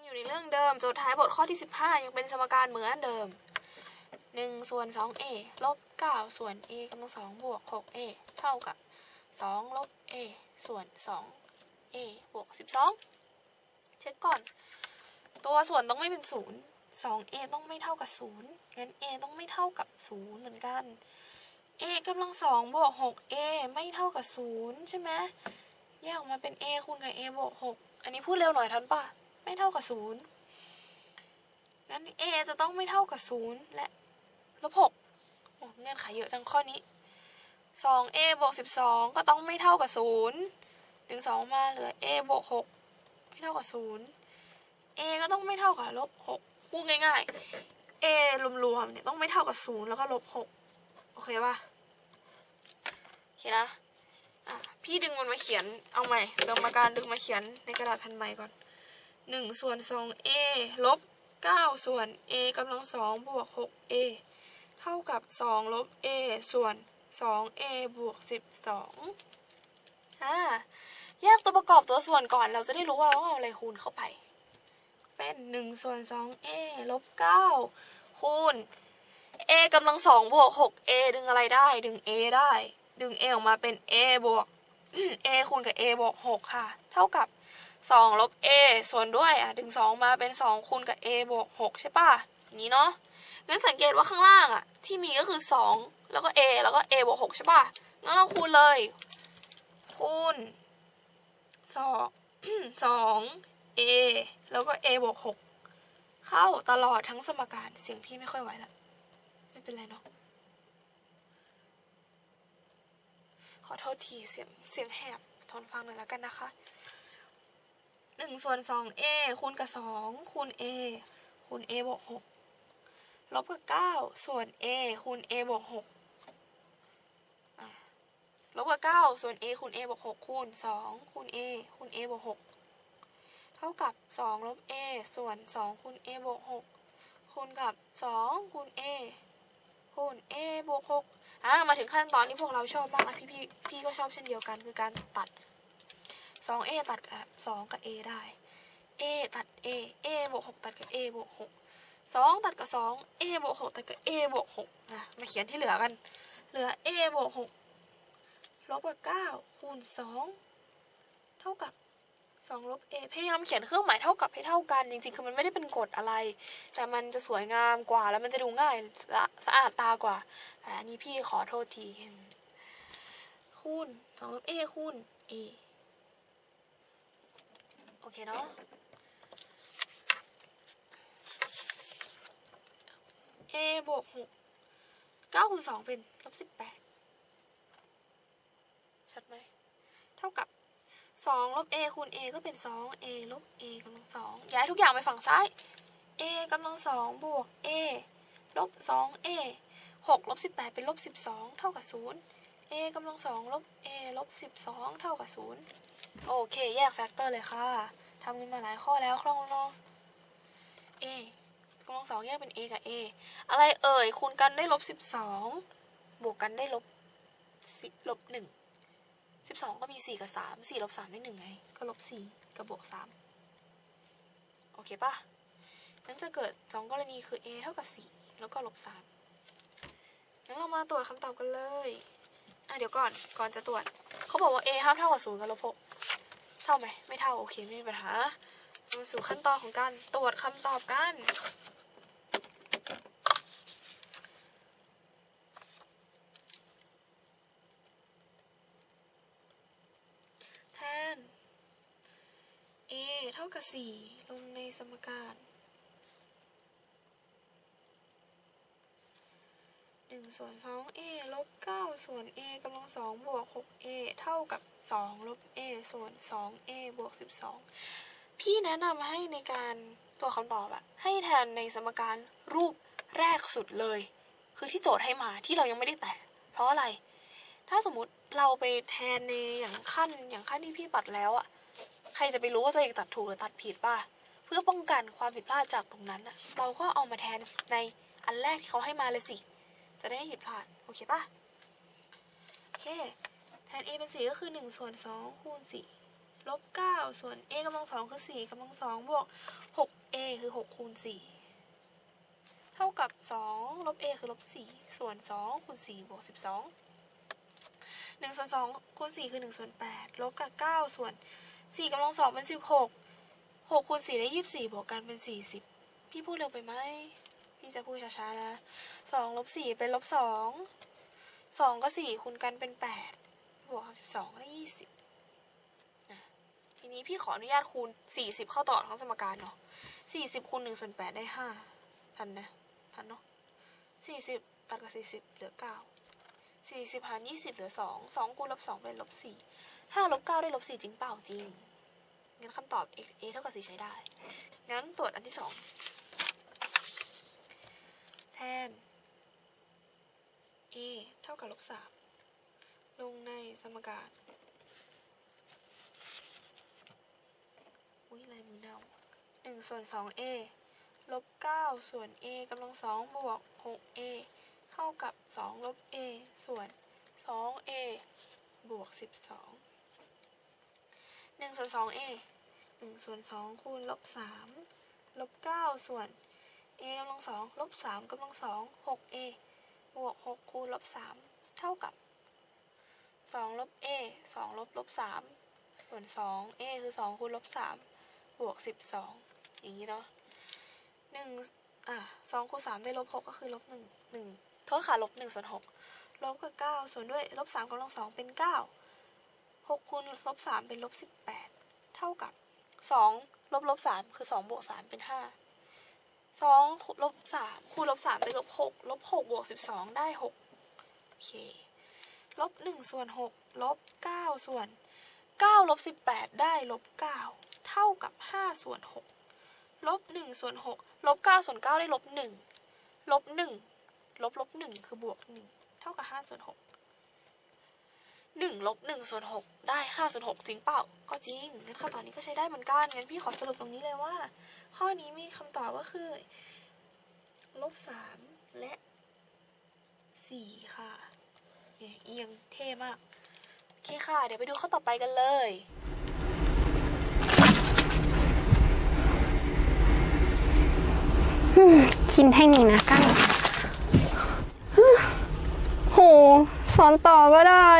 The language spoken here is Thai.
ยังอยู่ในเรื่องเดิมโจทย์ท้ายบทข้อที่ 15 ยังเป็นสมการเหมือนเดิม 1 ส่วน 2a ลบ 9 ส่วน a กำลัง2บวก 6a เท่ากับ 2 ลบ a ส่วน 2a บวก 12 เช็คก่อน ตัวส่วนต้องไม่เป็น 0 2a ต้องไม่เท่ากับ 0 งั้น a ต้องไม่เท่ากับ 0 เหมือนกัน a กำลัง2บวก 6a ไม่เท่ากับ 0 ใช่ไหมแยกออกมาเป็น a คูณกับ a บวก 6 อันนี้พูดเร็วหน่อยทันป่ะ ไม่เท่ากับ0งั้น a จะต้องไม่เท่ากับ0และลบ6โอ้เงื่อนไขเยอะจังข้อนี้ 2a บวก 12 ก็ต้องไม่เท่ากับ0ดึง2มาเหลือ a บวก 6 ไม่เท่ากับ 0 a ก็ต้องไม่เท่ากับลบ6พูดง่ายๆ a รวมๆเนี่ยต้องไม่เท่ากับ 0 แล้วก็ลบ6โอเคป่ะ โอเคนะ อะ พี่ดึงมันมาเขียน เอาใหม่สมการดึงมาเขียนในกระดาษแผ่นใหม่ก่อน หนึ่งส่วนสอง a ลบเก้าส่วน a กำลังสองบวกหก a เท่ากับสองลบ a ส่วนสอง a บวกสิบสองอ่าแยกตัวประกอบตัวส่วนก่อนเราจะได้รู้ว่าเราเอาอะไรคูณเข้าไป เป็นหนึ่งส่วนสอง a ลบเก้าคูณ a กำลังสองบวกหก a ดึงอะไรได้ ดึง a ได้ ดึง a ออกมาเป็น a บวก a คูณกับ a บวกหกค่ะ เท่ากับ 2ลบ a ส่วนด้วยอะดึง 2 มาเป็น 2 คูณกับ a บวก 6 ใช่ป่ะนี้เนาะงั้นสังเกตว่าข้างล่างอะ ที่มีก็คือ 2 แล้วก็ a แล้วก็ a บวก 6 ใช่ป่ะงั้นเราคูณเลย คูณ2 2 a แล้วก็ a บวก 6 เข้าตลอดทั้งสมการเสียงพี่ไม่ค่อยไหวแล้วไม่เป็นไรเนาะขอโทษทีเสียงเสียงแหบทนฟังหน่อยแล้วกันนะคะ หนึ่งส่วนสอง a คูณกับสองคูณ a คูณ a บวกหกลบกับเก้าส่วน a คูณ a บวกหกลบกับเก้าส่วน a คูณ a บวกหกคูณสองคูณ a คูณ a บวกหกเท่ากับสองลบ a ส่วนสองคูณ a บวกหกคูณกับสองคูณ a คูณ a บวกหกอะมาถึงขั้นตอนที่พวกเราชอบมากนะพี่พี่พี่ก็ชอบเช่นเดียวกันคือการตัด สอง a ตัดกับสองกับ a ได้ a ตัด a a บวกหกตัดกับ a บวกหกสองตัดกับสอง a บวกหกตัดกับ a บวกหกนะมาเขียนที่เหลือกัน เหลือ a บวกหกลบกับเก้าคูณสองเท่ากับสองลบ a พยายามเขียนเครื่องหมายเท่ากับให้เท่ากัน จริงๆ คือมันไม่ได้เป็นกฎอะไร แต่มันจะสวยงามกว่า แล้วมันจะดูง่ายสะสะอาดตากว่า แต่อันนี้พี่ขอโทษที คูณสองลบ a คูณ a โอเคเนาะ a บวกหกเก้าคูณสองเป็นลบสิบแปดชัดไหม เท่ากับสองลบ a คูณ a ก็เป็นสอง a ลบ a กำลังสองย้ายทุกอย่างไปฝั่งซ้าย a กำลังสองบวก a ลบสอง a หกลบสิบแปดเป็นลบสิบสองเท่ากับศูนย์ a กำลังสองลบ a ลบสิบสองเท่ากับศูนย์ โอเค แยกแฟกเตอร์เลยค่ะทำกันมาหลายข้อแล้วคล่องเนาะ a กำลังสองแยกเป็น a กับ a อะไรเอ่ย คูณกันได้ลบสิบสองบวกกันได้ลบสิลบหนึ่งสิบสองก็มีสี่กับสามสี่ลบสามได้หนึ่งไง ก็ลบสี่กับบวกสามโอเคปะงั้นจะเกิดสองกรณีคือ a เท่ากับสี่แล้วก็ลบสามงั้นเรามาตรวจคำตอบกันเลย อะเดี๋ยวก่อน ก่อนจะตรวจ บอกว่า a ห้ามเท่ากับศูนย์กับลบหกเท่าไหมไม่เท่าโอเคไม่มีปัญหามาสู่ขั้นตอนของการตรวจคำตอบกันแทน a เท่ากับ4ลงในสมการหนึ่ง ส่วนสอง a ลบเก้าส่วน a กำลังสองบวกหก a เท่ากับสองลบ a ส่วนสอง a บวกสิบสองพี่แนะนำให้ในการตัวคำตอบอะให้แทนในสมการรูปแรกสุดเลย คือที่โจทย์ให้มาที่เรายังไม่ได้แตะเพราะอะไร ถ้าสมมติเราไปแทนในอย่างขั้นอย่างขั้นที่พี่ตัดแล้วอะใครจะไปรู้ว่าตัวเองตัดถูกหรือตัดผิดป่ะเพื่อป้องกันความผิดพลาดจากตรงนั้นเราก็เอามาแทนในอันแรกที่เขาให้มาเลยสิ จะได้ไม่ผิดพลาด โอเคป่ะโอเค แทน a เป็นสี่ก็คือหนึ่งส่วนสองคูณสี่ลบเก้าส่วน a กำลังสองคือสี่กำลังสองบวกหก a คือหกคูณสี่เท่ากับสองลบ a คือลบสี่ส่วนสองคูณสี่บวกสิบสองหนึ่งส่วนสองคูณสี่คือหนึ่งส่วนแปดลบกับเก้าส่วนสี่กำลังสองเป็นสิบหกหกคูณสี่ได้ยี่สิบสี่บวกกันเป็นสี่สิบพี่พูดเร็วไปไหม พี่จะพูดช้าๆนะสองลบสี่เป็นลบสองสองกับสี่คูณกันเป็นแปดบวกสิบสองได้ยี่สิบทีนี้พี่ขออนุญาตคูณ40เข้าต่อทั้งสมการเนาะ40คูณ1ส่วน8ได้5ทันนะทันเนาะ40ตัดกับ40เหลือ9 40หาร20เหลือ2 2คูณลบ2เป็นลบ4 5ลบ9ได้ลบ4จริงเปล่าจริงงั้นคำตอบ x a เท่ากับ4ใช้ได้ งั้นตรวจอันที่2แท น a เท่ากับลบ3ลงในสมการ อุ้ยลายมือเน่าหนึ่งส่วนสอง a ลบเก้าส่วน a กำลังสองบวกหก a เท่ากับสองลบ a ส่วนสอง a บวกสิบสองหนึ่งส่วนสอง a หนึ่งส่วนสองคูณลบสามลบเก้าส่วน a กำลังสองลบสามกำลังสองหก a บวกหกคูณลบสามเท่ากับสองลบ a สองลบลบสามส่วนสอง a คือสองคูณลบสามบวกสิบสองอย่างนี้เนาะหนึ่งอะสองคูณสามได้ลบหกก็คือลบหนึ่งหนึ่งโทษค่ะลบหนึ่งส่วนหกลบกับเก้าส่วนด้วยลบสามกำลังสองเป็นเก้าหกคูณลบสามเป็นลบสิบแปดเท่ากับสองลบลบสามคือสองบวกสามเป็นห้า สองลบสามคูณลบสามเป็นลบหกลบหกบวกสิบสองได้หกโอเคลบหนึ่งส่วนหกลบเก้าส่วนเก้าลบสิบแปดได้ลบเก้าเท่ากับ5ส่วน6ลบ1ส่วน6ลบ9ส่วน9ได้ลบ1ลบ1ลบลบ1คือบวก1เท่ากับ5ส่วนหก 6 1ลบ1ส่วน6ได้5ส่วน6จริงเปล่า ก็จริง งั้นคำตอบนี้ก็ใช้ได้เหมือนกัน งั้นพี่ขอสรุปตรงนี้เลยว่า ข้อนี้มีคำตอบก็คือลบ3และ4ค่ะเนี่ยเอียงเท่มาก โอเคค่ะ เดี๋ยวไปดูข้อต่อไปกันเลยคิดเทคนิคนะกั้งโหสอนต่อก็ได้